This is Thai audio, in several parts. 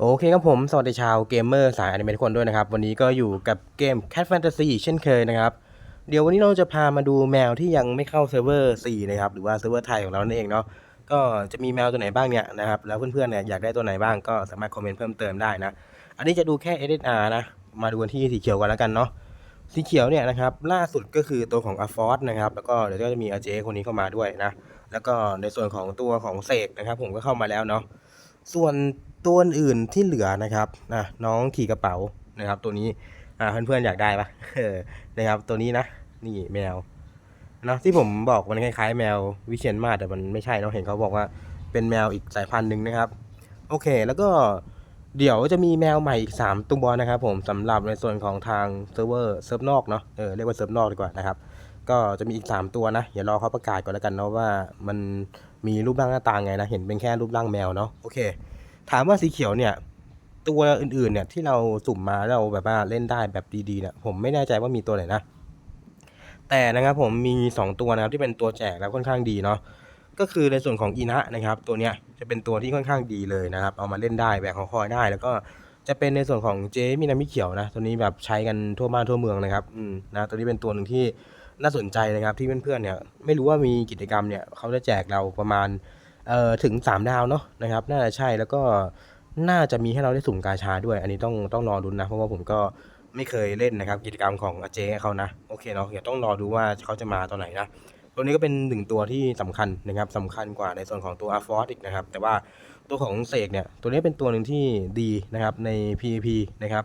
โอเคครับผม สวัสดีชาวเกมเมอร์สายอนิเมะทุกคนด้วยนะครับ วันนี้ก็อยู่กับเกม Cat Fantasy เช่นเคยนะครับ เดี๋ยววันนี้เราจะพามาดูแมวที่ยังไม่เข้าเซิร์ฟเวอร์4นะครับ หรือว่าเซิร์ฟเวอร์ไทยของเรานั่นเองเนาะ ก็จะมีแมวตัวไหนบ้างเนี่ยนะครับ แล้วเพื่อนๆเนี่ยอยากได้ตัวไหนบ้างก็สามารถคอมเมนต์เพิ่มเติมได้นะ อันนี้จะดูแค่ SSR นะ มาดูกันที่สีเขียวกันแล้วกันเนาะ สีเขียวเนี่ยนะครับล่าสุดก็คือตัวของ a f o r d นะครับ แล้วก็เดี๋ยวก็จะมี RJ คนนี้เข้ามาด้วยนะ แล้วก็ในส่วนของตัวของเสกนะครับ ผมก็เข้ามาแล้วเนาะส่วน ตัวอื่นที่เหลือนะครับนะน้องขี่กระเป๋านะครับ ตัวนี้อ่าเพื่อนๆอยากได้ปะนะครับตัวนี้นะนี่แมวนะที่ผมบอกมันคล้ายๆ แมววิเชียนมาแต่มันไม่ใช่เนาะเห็นเขาบอกว่าเป็นแมวอีกสายพันธุ์หนึ่งนะครับ โอเค แล้วก็เดี๋ยวจะมีแมวใหม่อีก 3 ตัวนะครับผมสำหรับในส่วนของทางเซิร์ฟเวอร์เซิร์ฟนอกเนาะเออเรียกว่าเซิร์ฟนอกดีกว่านะครับ ก็จะมีอีก 3 ตัวนะอย่ารอเขาประกาศก่อนแล้วกันเนาะว่ามันมีรูปร่างหน้าตาไงนะ เห็นเป็นแค่รูปร่างแมวเนาะโอเค ถามว่าสีเขียวเนี่ย ตัวอื่นๆเนี่ยที่เราสุ่มมาเราแบบว่าเล่นได้แบบดีๆเนี่ยผมไม่แน่ใจว่ามีตัวไหนนะ แต่นะครับผมมี 2 ตัวนะครับที่เป็นตัวแจกแล้วค่อนข้างดีเนาะก็คือในส่วนของอีนะนะครับตัวเนี้ยจะเป็นตัวที่ค่อนข้างดีเลยนะครับ เอามาเล่นได้แบกของคอยได้ แล้วก็จะเป็นในส่วนของเจมินามิเขียวนะตัวนี้แบบใช้กันทั่วบ้านทั่วเมืองนะครับอืมนะตัวนี้เป็นตัวหนึ่งที่น่าสนใจนะครับที่เพื่อนๆเนี่ยไม่รู้ว่ามีกิจกรรมเนี่ยเขาจะแจกเราประมาณ เอ่อถึง 3 ดาวเนาะนะครับ น่าจะใช่แล้วก็น่าจะมีให้เราได้สุ่มกาชาด้วย อันนี้ต้องต้องรอรุ้นะ เพราะว่าผมก็ไม่เคยเล่นนะครับ กิจกรรมของอาเจเขานะโอเคเนาะเดี๋ยวต้องรอดูว่าเขาจะมาตอนไหนนะตัวนี้ก็เป็นหนึ่งตัวที่สำคัญนะครับสำคัญกว่าในส่วนของตัวอาร์ฟอสอีกนะครับ แต่ว่าตัวของเสกเนี่ยตัวนี้เป็นตัวหนึ่งที่ดีนะครับใน PVP นะครับ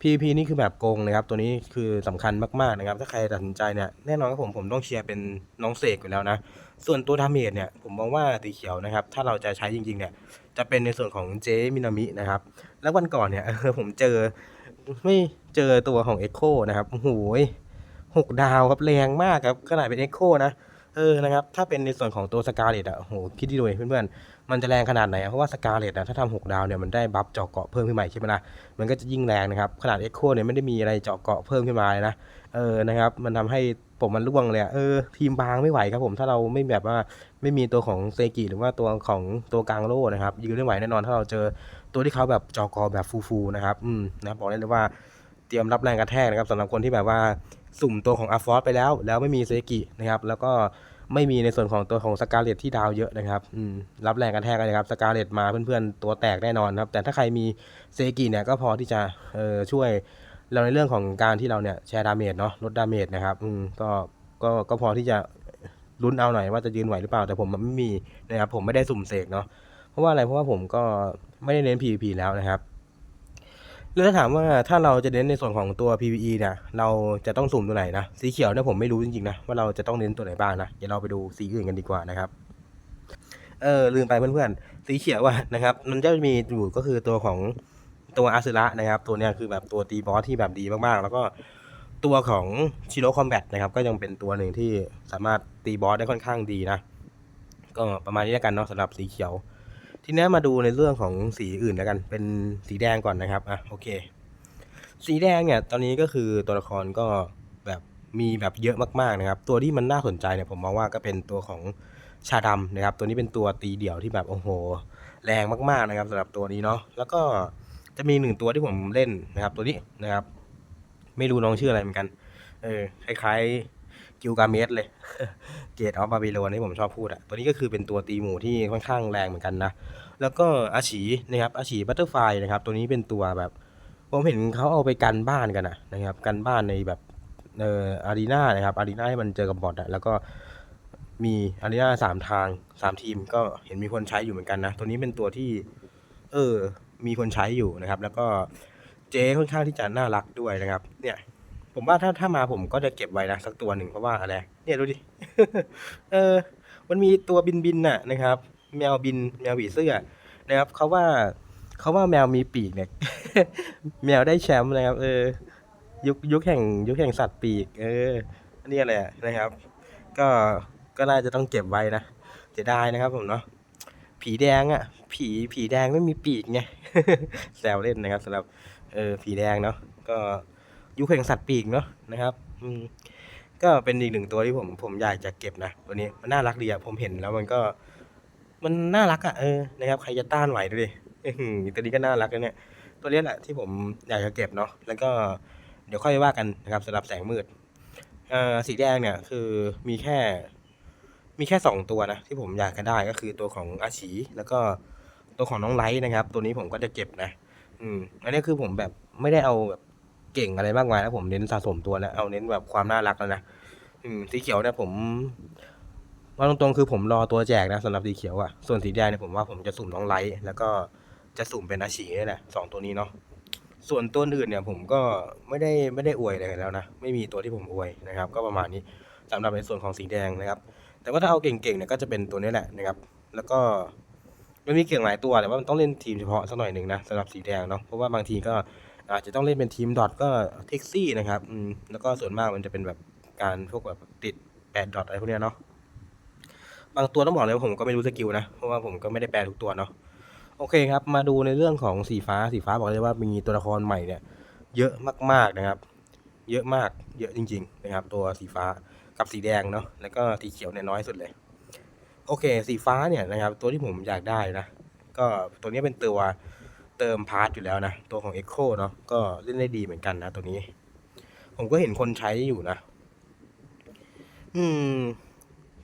PVP นี่คือแบบโกงนะครับ ตัวนี้คือสำคัญมากๆนะครับ ถ้าใครตัดสินใจเนี่ยแน่นอนครับผมผมต้องเชียร์เป็นน้องเสกอยู่แล้วนะ ส่วนตัวดาเมจเนี่ยผมมองว่าสีเขียวนะครับ ถ้าเราจะใช้จริงๆเนี่ยจะเป็นในส่วนของเจมินามินะครับ แล้ววันก่อนเนี่ยผมเจอไม่เจอตัวของ Echo นะครับโอ้โหยหกดาวครับแรงมากครับขนาดเป็น Echo นะ เออนะครับถ้าเป็นในส่วนของตัวสกาเลตอะโหคิดดีด้วยเพื่อนๆ มันจะแรงขนาดไหนอะเพราะว่าสกาเลตอะถ้าทำหกดาวเนี่ยมันได้บัฟเจาะเกาะเพิ่มขึ้นมาใช่ไหมล่ะมันก็จะยิ่งแรงนะครับขนาด Echo เนี่ยไม่ได้มีอะไรเจาะเกาะเพิ่มขึ้นมาเลยนะเออนะครับมันทำให้ผมมันร่วงเลยอะเออทีมบางไม่ไหวครับผมถ้าเราไม่แบบว่าไม่มีตัวของเซกิหรือว่าตัวของตัวกลางโล่นะครับยืนไม่ไหวแน่นอนถ้าเราเจอตัวที่เขาแบบเจอกอแบบฟูๆนะครับอืมนะบอกได้เลยว่า เตรียมรับแรงกระแทกนะครับสำหรับคนที่แบบว่าสุ่มตัวของอาฟอสไปแล้ว แล้วไม่มีเซกินะครับแล้วก็ไม่มีในส่วนของตัวของสกาเลตที่ดาวเยอะนะครับรับแรงกระแทกกันนะครับสกาเลตมาเพื่อนๆตัวแตกแน่นอนครับ แต่ถ้าใครมีเซกิเนี่ยก็พอที่จะช่วยเราในเรื่องของการที่เราเนี่ยแชร์ดาเมจเนาะลดดาเมจนะครับอืมก็ก็ก็พอที่จะลุ้นเอาหน่อยว่าจะยืนไหวหรือเปล่าแต่ผมมันไม่มีนะครับผมไม่ได้สุ่มเสกเนาะเพราะว่าอะไรเพราะว่าผมก็ไม่ได้เน้น PVP แล้วนะครับ แล้วถ้าถามว่าถ้าเราจะเน้นในส่วนของตัว PVE เนี่ย เราจะต้องสุ่มตัวไหนนะ สีเขียวเนี่ยผมไม่รู้จริงๆนะว่าเราจะต้องเน้นตัวไหนบ้างนะ เดี๋ยวเราไปดูสีอื่นกันดีกว่านะครับ เออลืมไปเพื่อนๆ สีเขียวอะนะครับ มันจะมีอยู่ก็คือตัวของตัวอาซึระนะครับ ตัวเนี้ยคือแบบตัวตีบอสที่แบบดีมากๆ แล้วก็ตัวของชิโร่คอมแบทนะครับ ก็ยังเป็นตัวหนึ่งที่สามารถตีบอสได้ค่อนข้างดีนะ ก็ประมาณนี้แล้วกันเนาะสำหรับสีเขียว ทีนี้มาดูในเรื่องของสีอื่นแล้วกัน เป็นสีแดงก่อนนะครับอะโอเค สีแดงเนี่ยตอนนี้ก็คือตัวละครก็แบบมีแบบเยอะมากๆนะครับ ตัวที่มันน่าสนใจเนี่ยผมมองว่าก็เป็นตัวของชาดำนะครับ ตัวนี้เป็นตัวตีเดี่ยวที่แบบโอ้โห แรงมากๆนะครับสำหรับตัวนี้เนาะแล้วก็จะมีหนึ่งตัวที่ผมเล่นนะครับ ตัวนี้นะครับ ไม่รู้น้องชื่ออะไรเหมือนกัน เออคล้ายๆ กิลกาเมสเลย เกตออฟบาบิโลนที่ผมชอบพูดอะตัวนี้ก็คือเป็นตัวตีหมูที่ค่อนข้างแรงเหมือนกันนะ แล้วก็อาชีนะครับอาชีบัตเตอร์ไฟนะครับ ตัวนี้เป็นตัวแบบ ผมเห็นเขาเอาไปกันบ้านกันอะนะครับ กันบ้านในแบบเอ่ออารีนานะครับ อารีนาให้มันเจอกับบอทอะแล้วก็มีอารีนาสามทางสามทีม ก็เห็นมีคนใช้อยู่เหมือนกันนะ ตัวนี้เป็นตัวที่ เออ มีคนใช้อยู่นะครับ แล้วก็เจ๊ค่อนข้างที่จะน่ารักด้วยนะครับ เนี่ย ผมว่าถ้าถ้ามาผมก็จะเก็บไว้นะสักตัวหนึ่งเพราะว่าอะไร เนี่ยดูดิ เออ มันมีตัวบินบินน่ะนะครับ แมวบินแมวผีเสื้อนะครับเขาว่าเขาว่าแมวมีปีกเนี่ย แมวได้แชมป์นะครับ เออ ยุคยุคแห่งยุคแห่งสัตว์ปีก เออนนี้อะไรอะนะครับ ก็ก็น่าจะต้องเก็บไว้นะเสียดายนะครับผมเนาะผีแดงอะ่ะ ผีผีแดงไม่มีปีกไงแซวเล่นนะครับสำหรับเออผีแดงเนาะก็ ยุคแห่งสัตว์ปีกเนาะนะครับอืมก็เป็นอีกหนึ่งตัวที่ผมผมอยากจะเก็บนะตัวนี้มันน่ารักดีอะผมเห็นแล้วมันก็ มันน่ารักอะเออนะครับใครจะต้านไหวดูดิอื้อหือตัวนี้ก็น่ารักนะเนี่ยตัวเนี้ยแหละที่ผมอยากจะเก็บเนาะแล้วก็เดี๋ยวค่อยว่ากันนะครับสำหรับแสงมืดเอ่อสีแดงเนี่ยคือมีแค่ มีแค่สองตัวนะที่ผมอยากจะได้ก็คือตัวของอาชีแล้วก็ตัวของน้องไลท์นะครับ ตัวนี้ผมก็จะเก็บนะ อืมอันนี้คือผมแบบไม่ได้เอาแบบ เก่งอะไรมากมายนะผมเน้นสะสมตัวแล้วเอาเน้นแบบความน่ารักแล้วนะอืมสีเขียวเนี่ยผมว่าตรงๆคือผมรอตัวแจกนะสำหรับสีเขียวอะ่ะส่วนสีแดงเนี่ยผมว่าผมจะสุ่มน้องไลท์แล้วก็จะสุ่มเป็นอาชีนี่แหละสองตัวนี้เนาะส่วนตัวอื่นเนี่ยผมก็ไม่ได้ไม่ได้อวยอะไรแล้วนะไม่มีตัวที่ผมอวยนะครับ ก็ประมาณนี้สำหรับในส่วนของสีแดงนะครับ แต่ว่าถ้าเอาเก่งๆเนี่ยก็จะเป็นตัวนี้แหละนะครับ แล้วก็มันมีเก่งหลายตัวแต่ว่ามันต้องเล่นทีมเฉพาะสักหน่อยหนึ่งนะสำหรับสีแดงเนาะเพราะว่าบางทีก็ อาจจะต้องเล่นเป็นทีมดอทก็เท็กซี่นะครับอืมแล้วก็ส่วนมากมันจะเป็นแบบการพวกแบบติดแปดดอทอะไรพวกเนี้ยเนาะบางตัวต้องบอกเลยว่าผมก็ไม่รู้สกิลนะ เพราะว่าผมก็ไม่ได้แปลทุกตัวเนาะโอเคครับ มาดูในเรื่องของสีฟ้าสีฟ้าบอกเลยว่ามีตัวละครใหม่เนี่ย เยอะมากๆนะครับ เยอะมากเยอะจริง ๆ นะครับ ตัวสีฟ้ากับสีแดงเนาะแล้วก็สีเขียวเนี่ยน้อยสุดเลย โอเค สีฟ้าเนี่ยนะครับ ตัวที่ผมอยากได้นะ ก็ตัวนี้เป็นตัว เติมพาร์ทอยู่แล้วนะ ตัวของ Echo เนาะก็เล่นได้ดีเหมือนกันนะตัวนี้ ผมก็เห็นคนใช้อยู่นะ อืม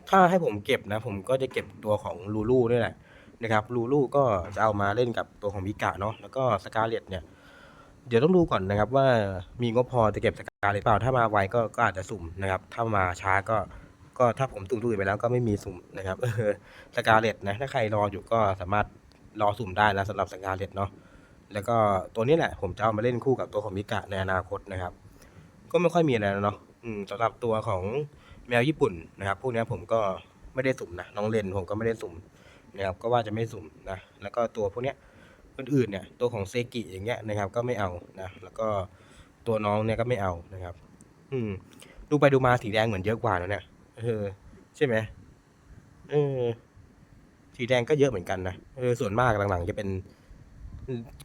ถ้าให้ผมเก็บนะ ผมก็จะเก็บตัวของลูลูนี่แหละนะครับลูลูก็จะเอามาเล่นกับตัวของมิกะเนาะแล้วก็สกาเลตเนี่ย เดี๋ยวต้องดูก่อนนะครับ ว่ามีงบพอจะเก็บสกาเลตเปล่าถ้ามาไวก็ก็อาจจะสุ่มนะครับ ถ้ามาช้าก็ก็ถ้าผมสุ่มตัวอื่นไปแล้วก็ไม่มีสุ่มนะครับสกาเลตนะถ้าใครรออยู่ก็สามารถรอสุ่มได้นะสำหรับสกาเลตเนาะ แล้วก็ตัวนี้แหละผมจะเอามาเล่นคู่กับตัวของมิกะในอนาคตนะครับ ก็ไม่ค่อยมีอะไรแล้วเนาะอืมสำหรับตัวของแมวญี่ปุ่นนะครับ พวกนี้ผมก็ไม่ได้สุ่มนะน้องเลนผมก็ไม่ได้สุ่มนะครับก็ว่าจะไม่สุ่มนะแล้วก็ตัวพวกเนี้ยอื่นๆเนี่ยตัวของเซกิอย่างเงี้ยนะครับ ก็ไม่เอานะแล้วก็ตัวน้องเนี่ยก็ไม่เอานะครับ อืม ดูไปดูมาสีแดงเหมือนเยอะกว่านะเนี่ยเออใช่ไหมเออสีแดงก็เยอะเหมือนกันนะเออส่วนมากหลังๆจะเป็น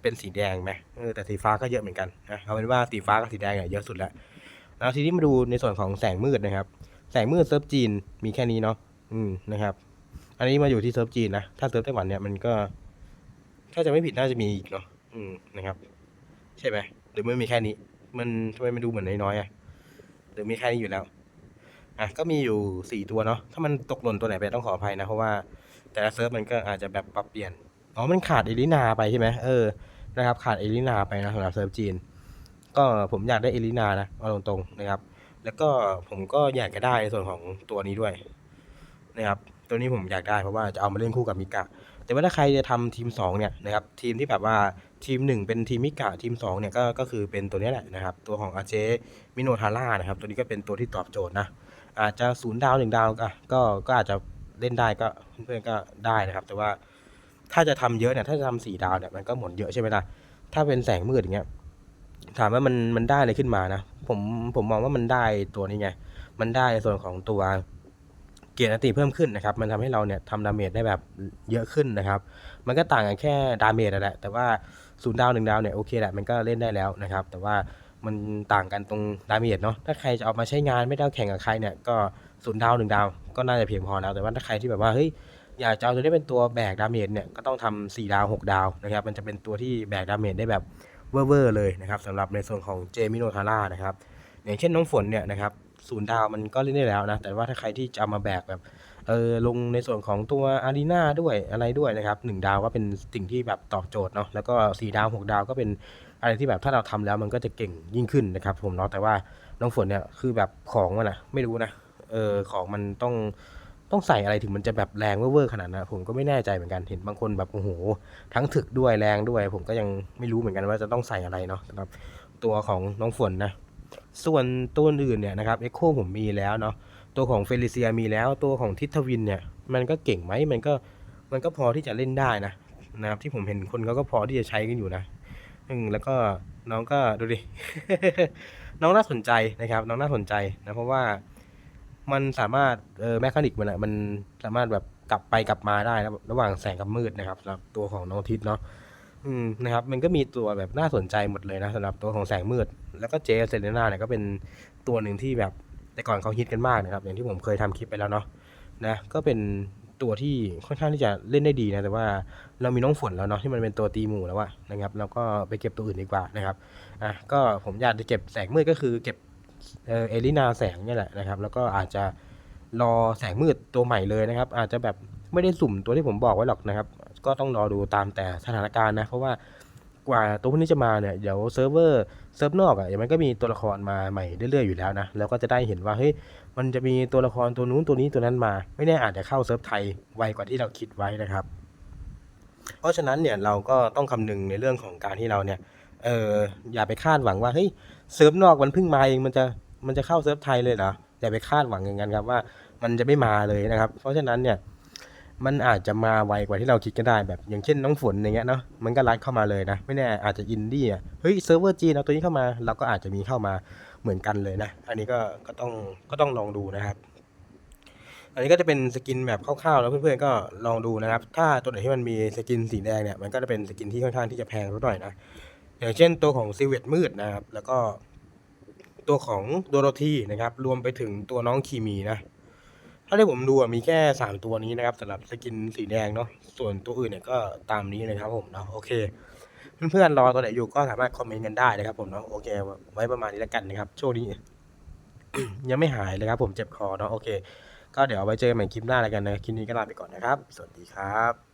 เป็นสีแดงไหมแต่สีฟ้าก็เยอะเหมือนกันนะเอาเป็นว่าสีฟ้ากับสีแดงเนี่ยเยอะสุดแล้วแล้วทีนี้มาดูในส่วนของแสงมืดนะครับ แสงมืดเซิร์ฟจีนมีแค่นี้เนาะอืมนะครับ อันนี้มาอยู่ที่เซิร์ฟจีนนะถ้าเซิร์ฟไต้หวันเนี่ยมันก็ถ้าจะไม่ผิดน่าจะมีอีกเนาะอืมนะครับ ใช่ไหมหรือมันมีแค่นี้ มันทำไมมันดูเหมือนน้อยๆอะหรือมีแค่นี้อยู่แล้วอะก็มีอยู่สี่ตัวเนาะถ้ามันตกหล่นตัวไหนไปต้องขออภัยนะเพราะว่าแต่ละเซิร์ฟมันก็อาจจะแบบปรับเปลี่ยน อ๋อมันขาดเอลินาไปใช่ไหมเออนะครับขาดเอลินาไปนะสำหรับเซิร์ฟจีน ก็ผมอยากได้เอลินานะเอาตรงๆนะครับ แล้วก็ผมก็อยากจะได้ในส่วนของตัวนี้ด้วยนะครับตัวนี้ผมอยากได้เพราะว่าจะเอามาเล่นคู่กับมิกะ แต่ว่าถ้าใครจะทำทีม 2 เนี่ยนะครับทีมที่แบบว่าทีม 1 เป็นทีมมิกะทีม 2 เนี่ยก็ก็คือเป็นตัวนี้แหละนะครับ ตัวของอาเจมิโนทาร่านะครับ ตัวนี้ก็เป็นตัวที่ตอบโจทย์นะอาจจะศูนย์ดาวหนึ่งดาวก็ก็ก็อาจจะเล่นได้ก็เพื่อนๆก็ได้นะครับ แต่ว่า ถ้าจะทำเยอะเนี่ยถ้าจะทำสี่ดาวเนี่ยมันก็หมดเยอะใช่ไหมล่ะถ้าเป็นแสงมืดอย่างเงี้ยถามว่ามันมันได้อะไรขึ้นมานะผมผมมองว่ามันได้ตัวนี้ไงมันได้ส่วนของตัวเกียรติเพิ่มขึ้นนะครับ มันทำให้เราเนี่ยทำดาเมจได้แบบเยอะขึ้นนะครับ มันก็ต่างกันแค่ดาเมจแหละแต่ว่าศูนย์ดาวหนึ่งดาวเนี่ยโอเคแหละมันก็เล่นได้แล้วนะครับ แต่ว่ามันต่างกันตรงดาเมจเนาะถ้าใครจะเอามาใช้งานไม่ได้อาแข่งกับใครเนี่ยก็ศูนย์ดาวหนึ่งดาวก็น่าจะเพียงพอแล้วแต่ว่าถ้าใครที่แบบว่าเฮ้ย อยากจะเอาตัวนี้เป็นตัวแบกดาเมจเนี่ยก็ต้องทำสี่ดาวหกดาวนะครับมันจะเป็นตัวที่แบกดาเมจได้แบบเวอร์ๆเลยนะครับสำหรับในส่วนของเจมิโนทาร่านะครับอย่างเช่นน้องฝนเนี่ยนะครับศูนย์ดาวมันก็เล่นได้แล้วนะ แต่ว่าถ้าใครที่จะมาแบกแบบเออลงในส่วนของตัวอารีนาด้วยอะไรด้วยนะครับหนึ่งดาวก็เป็นสิ่งที่แบบตอบโจทย์เนาะแล้วก็สี่ดาวหกดาวก็เป็นอะไรที่แบบถ้าเราทำแล้วมันก็จะเก่งยิ่งขึ้นนะครับผมเนาะแต่ว่าน้องฝนเนี่ยคือแบบของมันอะไม่รู้นะเออของมันต้อง ต้องใส่อะไรถึงมันจะแบบแรงเวอร์ขนาดนั้นผมก็ไม่แน่ใจเหมือนกันเห็นบางคนแบบโอ้โหทั้งถึกด้วยแรงด้วย ผมก็ยังไม่รู้เหมือนกันว่าจะต้องใส่อะไรเนาะสำหรับตัวของน้องฝนนะส่วนตัวอื่นเนี่ยนะครับเอ็กโคผมมีแล้วเนาะตัวของเฟลิเซียมีแล้วตัวของทิทวินเนี่ยมันก็เก่งไหมมันก็มันก็พอที่จะเล่นได้นะนะครับที่ผมเห็นคนเขาก็พอที่จะใช้กันอยู่นะอืมแล้วก็น้องก็ดูดิ น้องน่าสนใจนะครับ น้องน่าสนใจนะเพราะว่า มันสามารถเออแมคานิกมันอะมันสามารถแบบกลับไปกลับมาได้นะระหว่างแสงกับมืดนะครับสำหรับตัวของน้องทิศเนาะอืมนะครับ มันก็มีตัวแบบน่าสนใจหมดเลยนะสำหรับตัวของแสงมืด แล้วก็เจเซเลน่าเนี่ยก็เป็นตัวหนึ่งที่แบบแต่ก่อนเขาฮิตกันมากนะครับ อย่างที่ผมเคยทำคลิปไปแล้วเนาะนะก็เป็นตัวที่ค่อนข้างที่จะเล่นได้ดีนะแต่ว่าเรามีน้องฝนแล้วเนาะที่มันเป็นตัวตีหมู่แล้วอะนะครับเราก็ไปเก็บตัวอื่นดีกว่านะครับอะก็ผมอยากจะเก็บแสงมืดก็คือเก็บ เอลินาแสงนี่แหละนะครับ แล้วก็อาจจะรอแสงมืดตัวใหม่เลยนะครับ อาจจะแบบไม่ได้สุ่มตัวที่ผมบอกไว้หรอกนะครับ ก็ต้องรอดูตามแต่สถานการณ์นะ เพราะว่ากว่าตัวพวกนี้จะมาเนี่ยเดี๋ยวเซิร์ฟเวอร์เซิร์ฟนอกอะ่ะเดี๋ยวมันก็มีตัวละครมาใหม่เรื่อยๆอยู่แล้วนะแล้วก็จะได้เห็นว่าเฮ้ยมันจะมีตัวละครตัวนู้นตัวนี้ตัวนั้นมา ไม่แน่อาจจะเข้าเซิร์ฟไทยไวกว่าที่เราคิดไว้นะครับ เพราะฉะนั้นเนี่ยเราก็ต้องคำนึงในเรื่องของการที่เราเนี่ยเอออย่าไปคาดหวังว่าเฮ้ย เซิร์ฟนอกมันเพิ่งมาเองมันจะมันจะเข้าเซิร์ฟไทยเลยเหรออย่าไปคาดหวังอย่างนั้นครับว่ามันจะไม่มาเลยนะครับ เพราะฉะนั้นเนี่ยมันอาจจะมาไวกว่าที่เราคิดก็ได้แบบอย่างเช่นน้องฝนอย่างเงี้ยเนาะมันก็รัดเข้ามาเลยนะ ไม่แน่อาจจะอินดี้อะเฮ้ยเซิร์ฟเวอร์จีนเอาตัวนี้เข้ามา เราก็อาจจะมีเข้ามาเหมือนกันเลยนะ อันนี้ก็ก็ต้องก็ต้องลองดูนะครับ อันนี้ก็จะเป็นสกินแบบคร่าวๆแล้วเพื่อนๆก็ลองดูนะครับ ถ้าตัวไหนที่มันมีสกินสีแดงเนี่ยมันก็จะเป็นสกินที่ค่อนข้างที่จะแพงสักหน่อยนะ อย่างเช่นตัวของซิเวตมืดนะครับ แล้วก็ตัวของโดโรธีนะครับ รวมไปถึงตัวน้องคีมีนะเท่าที่ผมดูอะมีแค่สามตัวนี้นะครับสำหรับสกินสีแดงเนาะส่วนตัวอื่นเนี่ยก็ตามนี้เลยครับผมเนาะโอเค เพื่อนๆรอตัวไหนอยู่ก็สามารถคอมเมนต์กันได้นะครับผมเนาะโอเค ไว้ประมาณนี้แล้วกันนะครับช่วงนี้ยังไม่หายเลยครับผมเจ็บคอเนาะโอเค ก็เดี๋ยวไว้เจอกันใหม่คลิปหน้าแล้วกันนะคลิปนี้ก็ลาไปก่อนนะครับ สวัสดีครับ